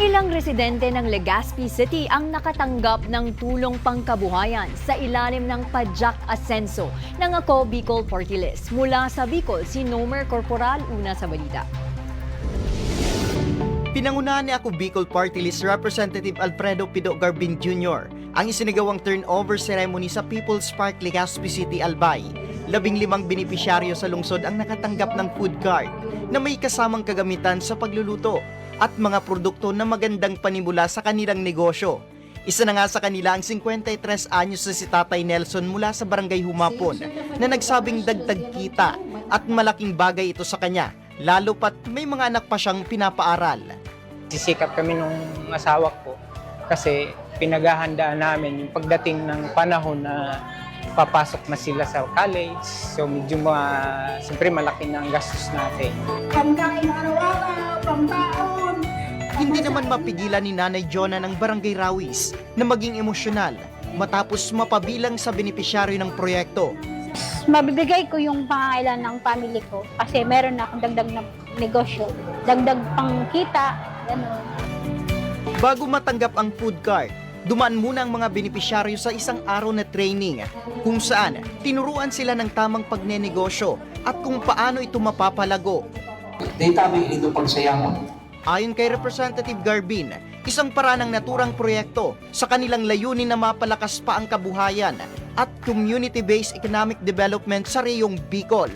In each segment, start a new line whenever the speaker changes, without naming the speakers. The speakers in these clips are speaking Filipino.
Ilang residente ng Legazpi City ang nakatanggap ng tulong pangkabuhayan sa ilalim ng Pajak Asenso ng Ako Bicol Party List. Mula sa Bicol, si Nomer Corporal, una sa balita.
Pinangunahan ni Ako Bicol Party List Representative Alfredo Pido Garbin Jr. ang isinagawang turnover ceremony sa People's Park, Legazpi City, Albay. Labing limang benepisyaryo sa lungsod ang nakatanggap ng food card na may kasamang kagamitan sa pagluluto at mga produkto na magandang panimula sa kanilang negosyo. Isa na nga sa kanila ang 53 anyos na si Tatay Nelson mula sa Barangay Humapon na nagsabing dagdag kita at malaking bagay ito sa kanya lalo pat may mga anak pa siyang pinapaaral.
Sisikap kami nung asawa ko kasi pinaghahandaan namin yung pagdating ng panahon na papasok na sila sa college. So medyo mga, siyempre malaki na ang gastos natin.
pangkain araw-araw, pangkaon.
Hindi naman mapigilan ni Nanay Jonah ng Barangay Rawis na maging emosyonal matapos mapabilang sa benepisyaryo ng proyekto.
Mabibigay ko yung pangangailan ng family ko kasi meron na akong dagdag na negosyo, dagdag pang kita, gano'n.
Bago matanggap ang food card, dumaan muna ang mga benepisyaryo sa isang araw na training kung saan tinuruan sila ng tamang pagnenegosyo at kung paano ito mapapalago.
Data may ito pagsayangon.
Ayon kay Representative Garbin, isang paraan ng naturang proyekto sa kanilang layunin na mapalakas pa ang kabuhayan at community-based economic development sa reyong Bicol.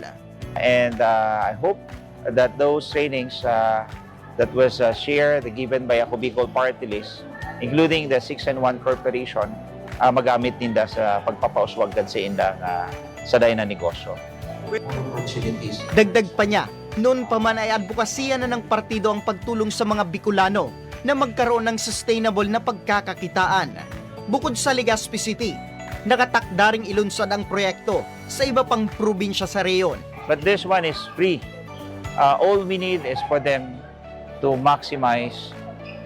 And uh, I hope that those trainings uh, that was uh, shared, given by Ako Bicol Party List, including the 6 and 1 Corporation, uh, magamit ninda sa pagpapauswagan sa indang uh, sa dayon na negosyo.
Dagdag pa niya, noon pa man ay advokasya na ng partido ang pagtulong sa mga Bicolano na magkaroon ng sustainable na pagkakakitaan. Bukod sa Legazpi City, nakatakda ring ilunsad ang proyekto sa iba pang probinsya sa reyon.
But this one is free. Uh, all we need is for them to maximize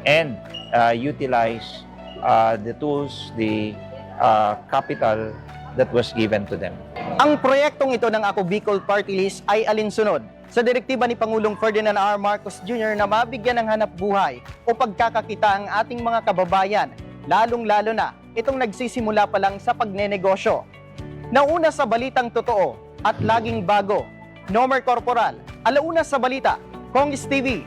and uh, utilize uh, the tools, the uh, capital that was given to them.
Ang proyektong ito ng Ako Bicol Party List ay alinsunod sa direktiba ni Pangulong Ferdinand R. Marcos Jr. na mabigyan ng hanap buhay o pagkakakita ang ating mga kababayan, lalong-lalo na itong nagsisimula pa lang sa pagnenegosyo. Nauna sa balitang totoo at laging bago, Nomer Corporal, alauna sa balita, Kongis TV,